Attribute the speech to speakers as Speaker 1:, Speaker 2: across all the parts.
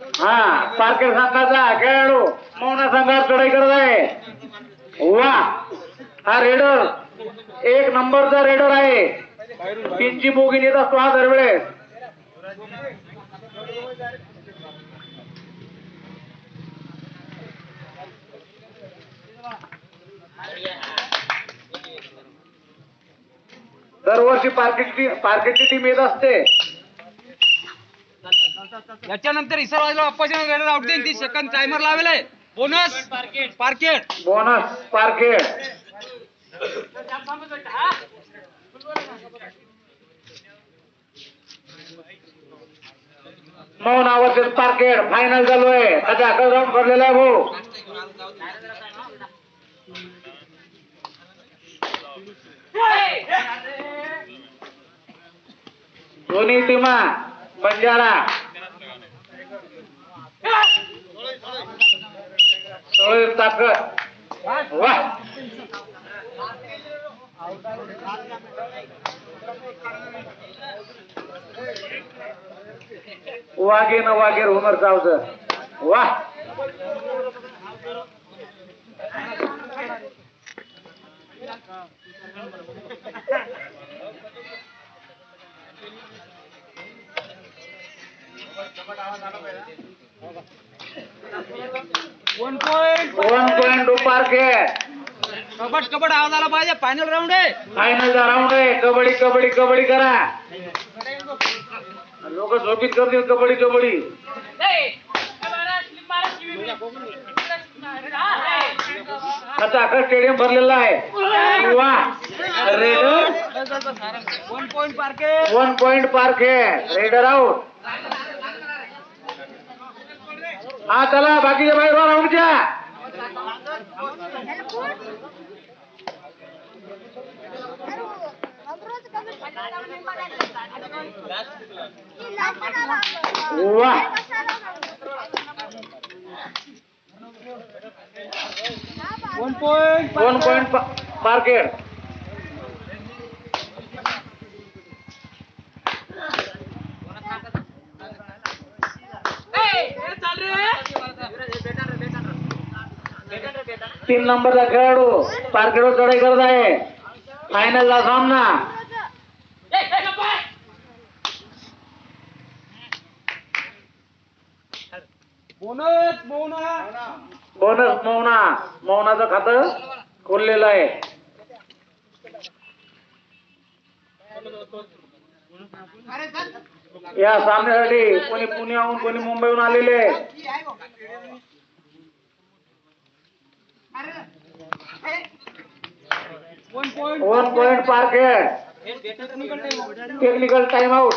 Speaker 1: हा पार्केट संघाचा खेळाडू. मौना संघात चढाई करत आहे. वा हा रेडर. एक नंबरचा रेडर आहे. तीनची बोगी येत असतो हा दरवेळेस. दरवर्षी पार्केटची पार्केटची टीम येत असते.
Speaker 2: याच्यानंतर इसर वाजला अप्पाच्या गाडीला आउट देईन तीस सेकंद टायमर लावेल बोनस पार्केट
Speaker 1: बोनस पार्केट मौन आवर्षित पार्केट फायनल चालू आहे. आता अकरा राऊंड भरलेला आहे भाऊ. दोन्ही टीमा बंजारा. सोळी ताकद वा. वागे न वागेर उमर जावचं वा.
Speaker 2: One point
Speaker 1: one point two parked
Speaker 2: कबड कबड आवाज आला पाहिजे. फायनल राऊंड आहे.
Speaker 1: फायनलचा राऊंड आहे. कबड्डी कबड्डी कबड्डी करा. लोक झोपीत करतील कबड्डी कबड्डी. आता अख्खा स्टेडियम भरलेला आहे. वा. रेडर
Speaker 2: वन पॉइंट पार्केट
Speaker 1: वन पॉइंट पार्क आहे. रेडर आउट हा चला बाकीच्या बाहेर वा राऊंडच्या वा.
Speaker 2: वन पॉइंट
Speaker 1: वन पॉइंट पार्केट तीन नंबरचा खेळाडू पार्केटवर चढाई करत आहे. फायनलचा सामना.
Speaker 2: बोनस बोनस
Speaker 1: बोनस मौना. मौनाचं खातं खोललेलं आहे. या सामन्यासाठी कोणी पुण्याहून कोणी मुंबईहून आलेले
Speaker 2: वन पॉइंट
Speaker 1: पार्केट टेक्निकल टाइम आउट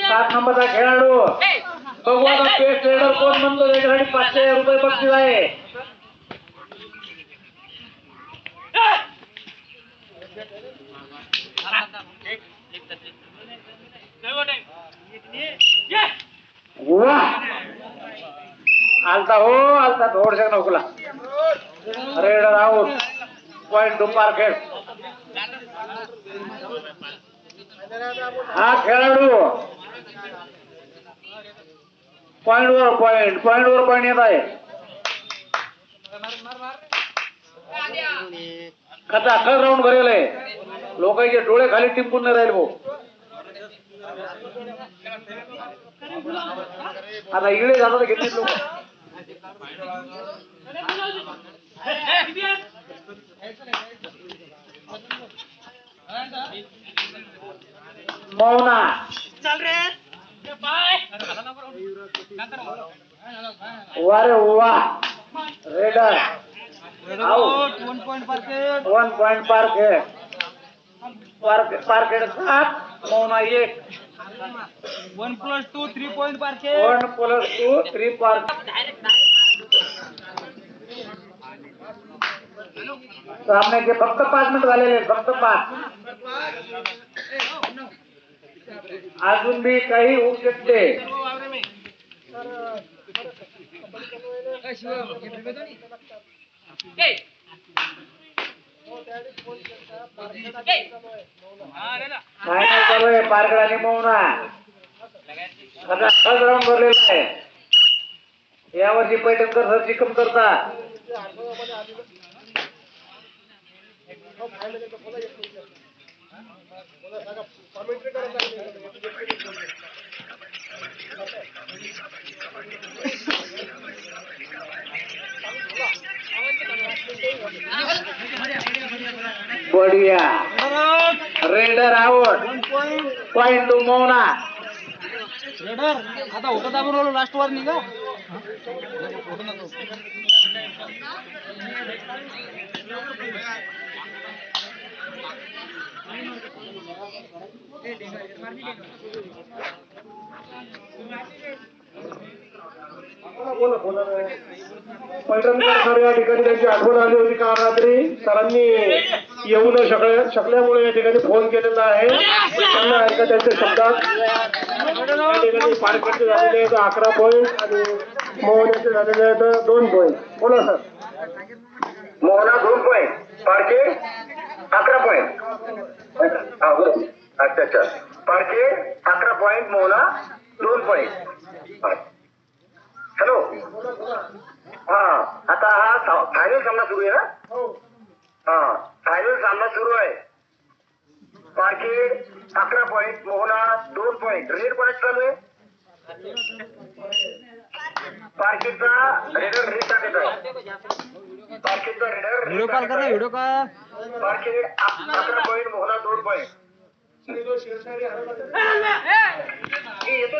Speaker 1: सात नंबरचा खेळाडू. बघू आता पेस्ट रेडर कोण म्हणतो त्याच्यासाठी पाचशे रुपये बक्षीस आहे. आलता हो आलता थोडशा नौकला रेड राहुल पॉइंट टू पार्केट हा खेळाडू पॉइंट वर पॉइंट पॉइंट वर पॉइंट येत आहे. खता अख्खा राऊंड भरेल आहे. लोकांचे डोळे खाली टिंपून नाही राहील भाऊ. आता इकडे जातात घेतले लोक. मौना. वारे वा रेडर.
Speaker 2: वन पॉइंट पार्केट
Speaker 1: वन पॉइंट पार्क है पार्क पार्केट सात मौना एक.
Speaker 2: One plus two three point parked
Speaker 1: one plus two three पार्क सामन्याचे फक्त पाच मिनिट झालेले फक्त पाच. अजून बी काही होऊ शकते. काय काय चालू आहे पारगड आणि मौना सगळा फर्स्ट राऊंड भरलेला आहे. यावर्षी पैठणकर सरची कमतरता बढिया. रेडर आवड. पॉइंट टू मौना.
Speaker 2: आता होतं दाबून राहिलो लास्ट वर निघा.
Speaker 3: पैठणकर सर या ठिकाणी त्यांची आठवण आली होती काल रात्री. सरांनी येऊ न शकल्या शकल्यामुळे या ठिकाणी फोन केलेला आहे. त्यांना ऐका त्यांच्या शब्दात? या ठिकाणी पारकडचे झालेले आहेत अकरा पॉईंट आणि मोहनाचे झालेले आहेत दोन पॉईंट बोला सर.
Speaker 4: मोहना दोन पॉईंट पारखे अकरा पॉईंट हा हो अच्छा अच्छा. पारखे अकरा पॉईंट मोहना दोन पॉईंट हॅलो हा आता हा फायनल सामना सुरू आहे ना? हा फायनल सामना सुरू आहे. पारखे अकरा पॉईंट मोहना दोन पॉईंट रेड कोणाच चालू आहे. पारखेचा रेडर रेड टाकत आहे. पारखेचा रेडर
Speaker 2: व्हिडिओ कॉल कर व्हिडिओ कॉल
Speaker 4: पारखे अकरा पॉईंट मोहना दोन पॉईंट येतो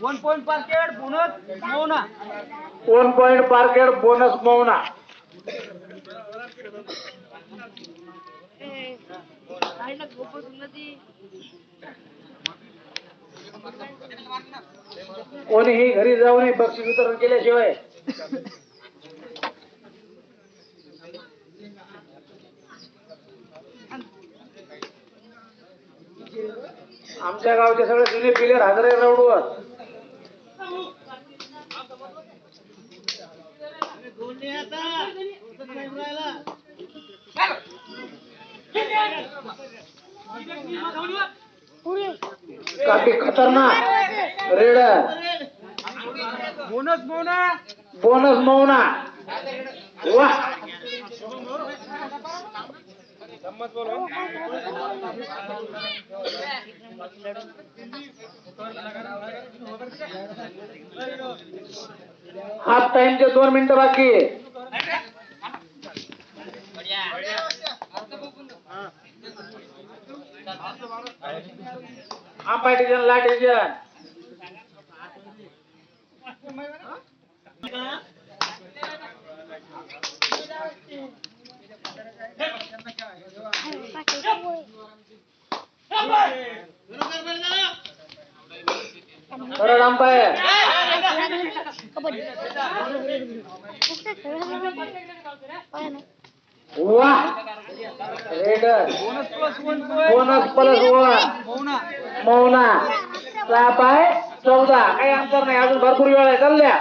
Speaker 2: वन पॉइंट पार्केट बोनस मौना
Speaker 1: वन पॉइंट पारकेड बोनस मौना कोणीही घरी जाऊन बक्षीस वितरण केल्याशिवाय. आमच्या गावचे सगळे जुने प्लेयर हजर आहे राऊंडवर काफी खतरनाक. रेडर
Speaker 2: बोनस मौना
Speaker 1: बोनस मौना. वा. हाफ टाइमचे दोन मिनिटं बाकी. हम बैठ गए लाइट थोड़ा राम पाए
Speaker 5: कबड्डी।
Speaker 1: वा. रेडर
Speaker 2: बोनस प्लस वन मौना
Speaker 1: साप आहे. चौदा. काही अंतर नाही. अजून भरपूर वेळ आहे. चालल्या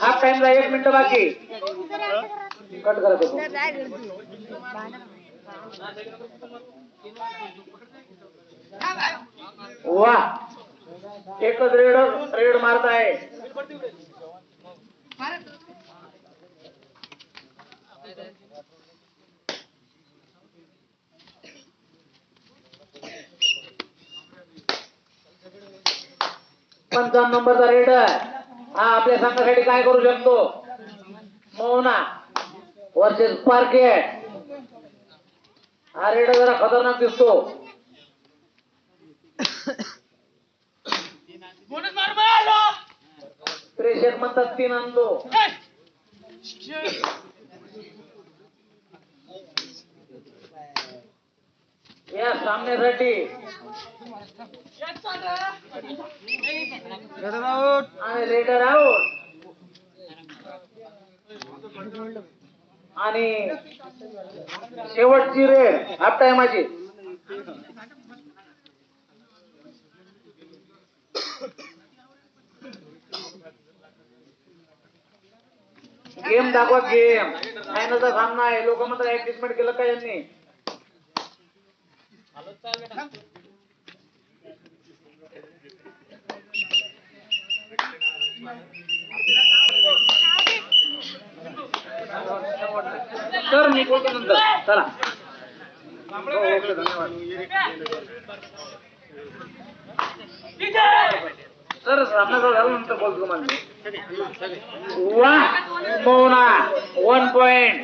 Speaker 1: हाफ टाइमला एक मिनिट बाकी. कट करत होतो. वा. एकच रेड रेड मारत आहे. पंचावन्न नंबरचा रेडर हा आपल्या संघासाठी काय करू शकतो? मोहना वर्सेस पार्केट हा रेडर जरा खतरनाक दिसतो. प्रेशर म्हणतात तीन आणतो. या सामन्यासाठी आणि रेडर आउट आणि शेवटची रेड हाफ टायमाची गेम दाखवा गेम फायनलचा सामना आहे. लोक म्हणतात ऍडजस्टमेंट केलं का यांनी? तर मी बोलतो नंतर. चला. हो, ओके धन्यवाद. सर सामना जर झाला नंतर बोलतो तुम्हाला वा मौना वन पॉइंट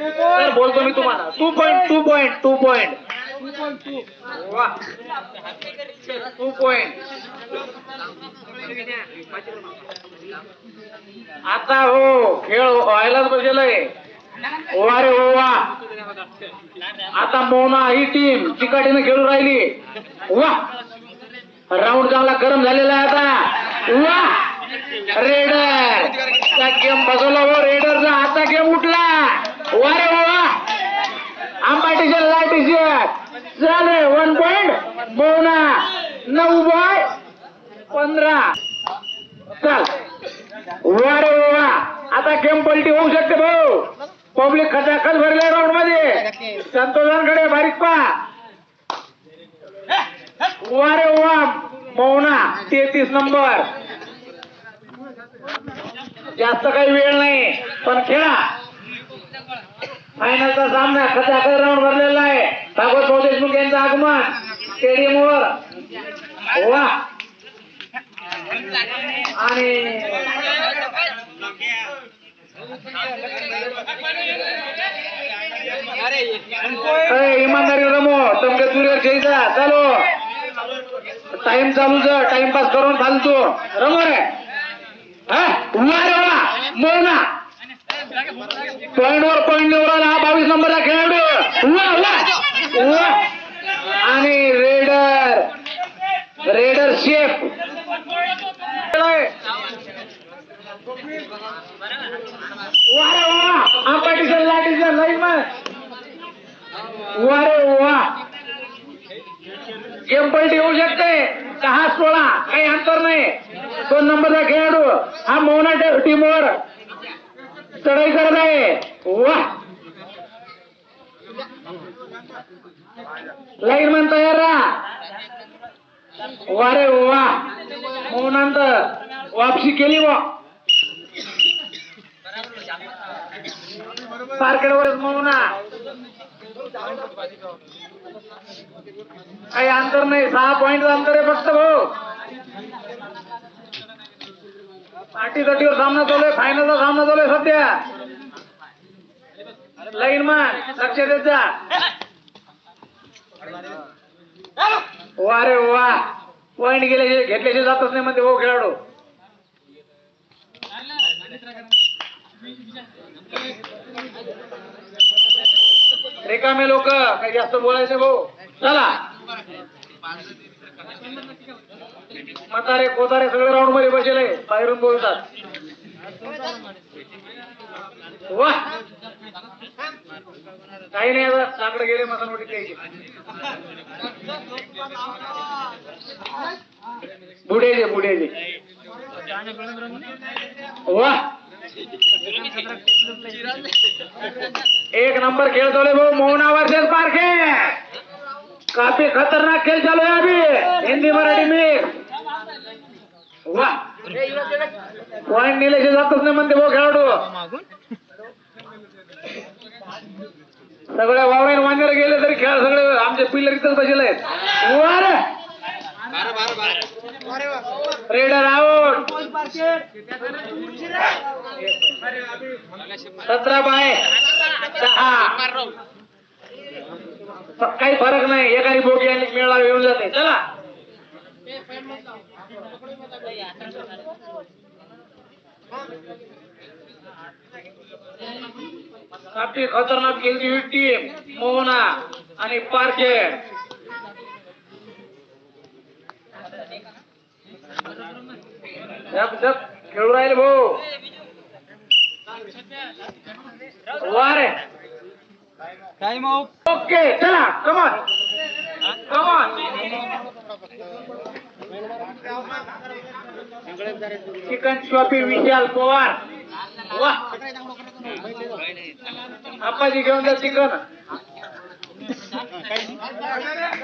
Speaker 1: सर बोलतो मी तुम्हाला. Two point two point two point two आता हो खेळ व्हायलाच बसेलय वा रे हो वा आता मोना ही टीम चिकाटीनं खेळून राहिली. वा राऊंड चांगला गरम झालेला आहे आता. वा रेडर त्या गेम बसवला हो रेडरचा आता गेम उठला. वा रे वा आंबाटीच्या लाटीच्या झाले वन पॉइंट मोना नऊ बॉय पंधरा. चल. वा रे वा आता गेम पलटी होऊ शकते भाऊ. पब्लिक खचाखच भरले राऊंडमध्ये. संतोषांकडे बारीक पा. वा रे वा मौना तेहतीस नंबर जास्त काही वेळ नाही पण खेळा. फायनलचा सामना खचाखच राऊंड भरलेला आहे. भागवत भाऊ देशमुख यांचं आगमन स्टेडियमवर. वा. आणि अरे इमानदारी रमो तुमच्या तुरीवर खेळता चालो. टाइम चालू जा टाइमपास करून फालतो. रमो रे. हा? वा रे वा मोना. पॉइंट वर पॉइंट निवडा हा बावीस नंबरचा खेळाडू. वा वा आणि रेडर. Raider chef. वा वा. आंबाटीच्या लाटीच्या लाईन वा रे वा. गेम पलटी होऊ शकते. दहा सोळा काही अंतर नाही. दोन नंबरचा खेळाडू. हा मोहना टीमवर चढाई करत आहे. वा. लाईनमॅन तयार राहा. वा. रे वा वापसी केली वा. पार्केटवरच मौना काही अंतर नाही सहा पॉइंट अंतर आहे फक्त भाऊ. पाठी तटीवर सामना चालू आहे फायनलचा सामना चालू आहे सध्या. लाईन मान लक्ष देत जा. वा रे वा. पॉइंट गेले घेतल्याशिवाय जातच नाही म्हणते हो खेळाडू. रिकामे लोक काही जास्त बोलायचे भाऊ. चला. म्हातारे कोतारे सगळे राऊंडमध्ये बसले बाहेरून बोलतात. काही नाही आता साकडे गेले मला मसानवटी द्यायची बुडेजे बुडेजे वा. एक नंबर खेळ चालू भाऊ मोहना वर्सेस पारखे. काफी खतरनाक खेळ चालू आहे अभी. हिंदी मराठी मिक्स वा. पॉइंट नेल्याशिवाय जातच नाही म्हणते भाऊ खेळाडू. सगळ्या वावरान वांजर गेले तरी खेळ सगळे आमचे पिल्लर इथंच बसले आहेत. रेडर आउट सतरा बाय दहा. काही फरक नाही. एखादी बोगी आणि मेळा येऊन जाते. चला. काफी खतरनाक केली ही टीम मोहना आणि पारखे. खेळू राहिले भाऊ. वा रे.
Speaker 2: टाइम
Speaker 1: ओके चला come on come on chicken shoppe Vishal Pawar. वा. आप्पाजी घेऊन जा चिकन.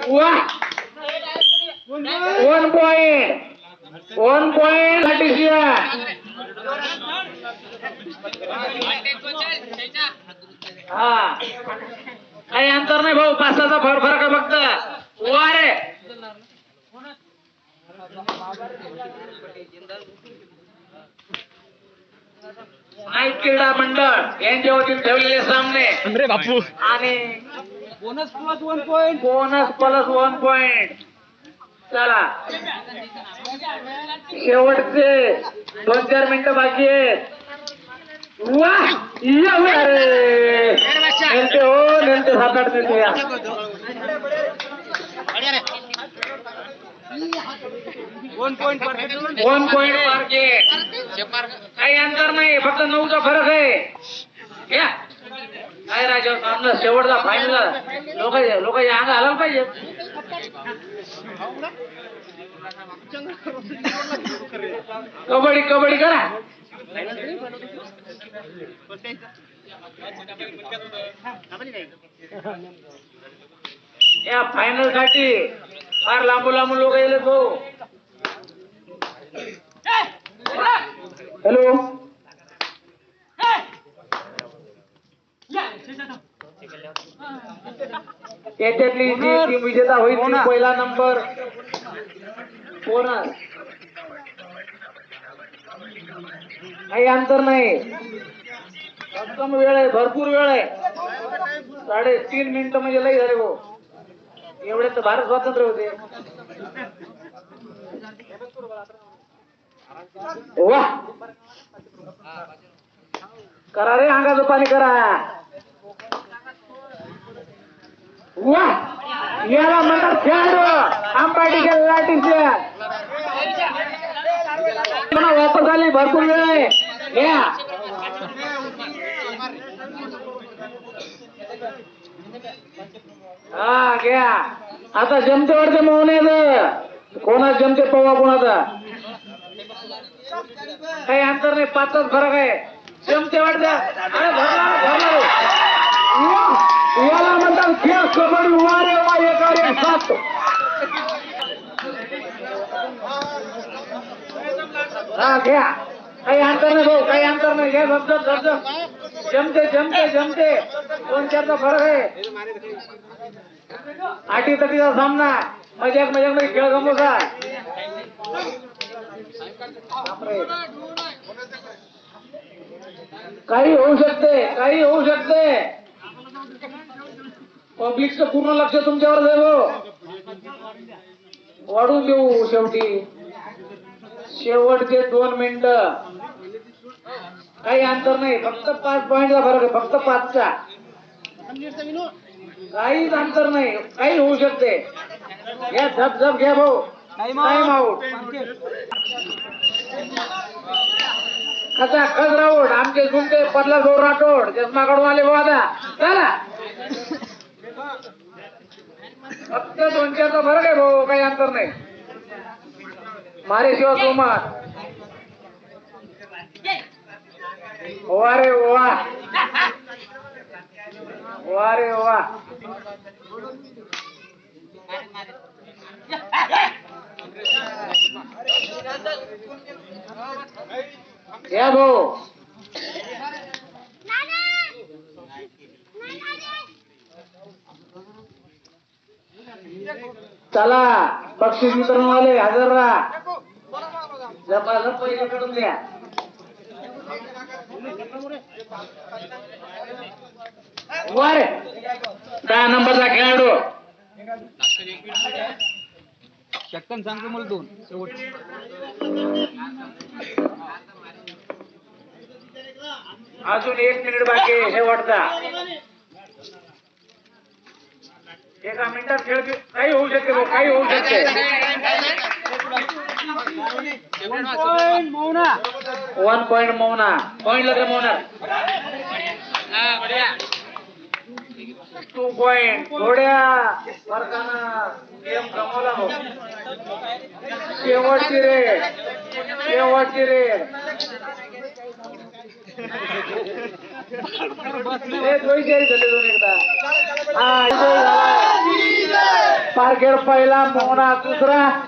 Speaker 1: वा. वन पॉइंट वन पॉइंट हा. काही अंतर नाही भाऊ पासाचा फरक फरक आहे फक्त. वा रे. नाईट क्रीडा मंडळ यांच्या वतीने ठेवलेले सामने.
Speaker 2: बापू.
Speaker 1: आणि
Speaker 2: bonus plus one point
Speaker 1: bonus plus one point चला. शेवटचे दोन चार मिनिटं बाकी आहेत. वा या रे. हो नेलते सात आठ नेलते या
Speaker 2: वन पॉइंट
Speaker 1: वन पॉइंट आहे? काही अंतर नाही फक्त नऊचा फरक आहे. या. काय राजा सामना शेवटचा फायनल लोक लोक अंग आला पाहिजे. कबड्डी कबड्डी करा. या फायनलसाठी फार लांबू लांबू लोक येले तो हॅलो. याच्यातली जी टीम विजेता होईल ती
Speaker 2: कोणा?
Speaker 1: पहिला नंबर. बोनस काही अंतर नाही. उत्तम वेळ आहे भरपूर वेळ आहे. साडे तीन मिनिटं म्हणजे लई झाले भाऊ. एवढे तर भारत स्वातंत्र्य होते. वा. करा रे अंगाचं पाणी करा. वा. याला म्हणतात खेळाडू आंबाडीच्या लाटीचे पुन्हा वापस आली भरपूर वेळ. आहे घ्या हा घ्या. आता जमते वाटते मोहण्याचं कोणा जमते पवा कोणाचा काही अंतर नाही पाचच फरक आहे. जमते वाढत्या अरे भरला याला म्हणतात खेळ कबड्डी वारे वा एक सात. हा घ्या. काही अंतर नाही भाऊ काही अंतर नाही. घ्या झपझप झपझप जमते जमते जमते दोन फरक आहे. आठी तटीचा सामना मजाक मजाकमध्ये खेळ गमवसा काही होऊ शकते काही होऊ शकते. पब्लिकचं पूर्ण लक्ष तुमच्यावर आहे वाढून देऊ शेवटी. शेवटचे दोन मिनिट. काही अंतर नाही. फक्त पाच पॉईंटचा फरक आहे. फक्त पाचचा. काहीच अंतर नाही काही होऊ शकते. घ्या झप झप घ्या भाऊ.
Speaker 2: टाइम आउट
Speaker 1: कसा खस राऊड आमचे झुमते पडला भाऊ राठोड चष्मा काढून आले आता. चला. फक्त दोन चारचा फरक आहे भाऊ काही अंतर नाही. मारे शिवा सोमार वा रे वा वा रे वा. या भाऊ चला बक्षीस वितरणवाले हजर राहा. जबरदस्त पैसे काढून द्या वर. दहा नंबरचा खेळाडू.
Speaker 2: शक्कन सांगतो मला दोन. शेवट.
Speaker 1: अजून एक मिनिट बाकी आहे शेवटचा. एका मिनिटात खेळ काही होऊ शकते भाऊ, काही होऊ शकते. वन पॉइंट मौना. पॉइंट लगे मौना टू पॉइंट थोड्या फरकानं गेम गमावला भाऊ. शेवटची रे. शेवटची रे. एकदा. पारखेड पहिला मोहना दुसरा.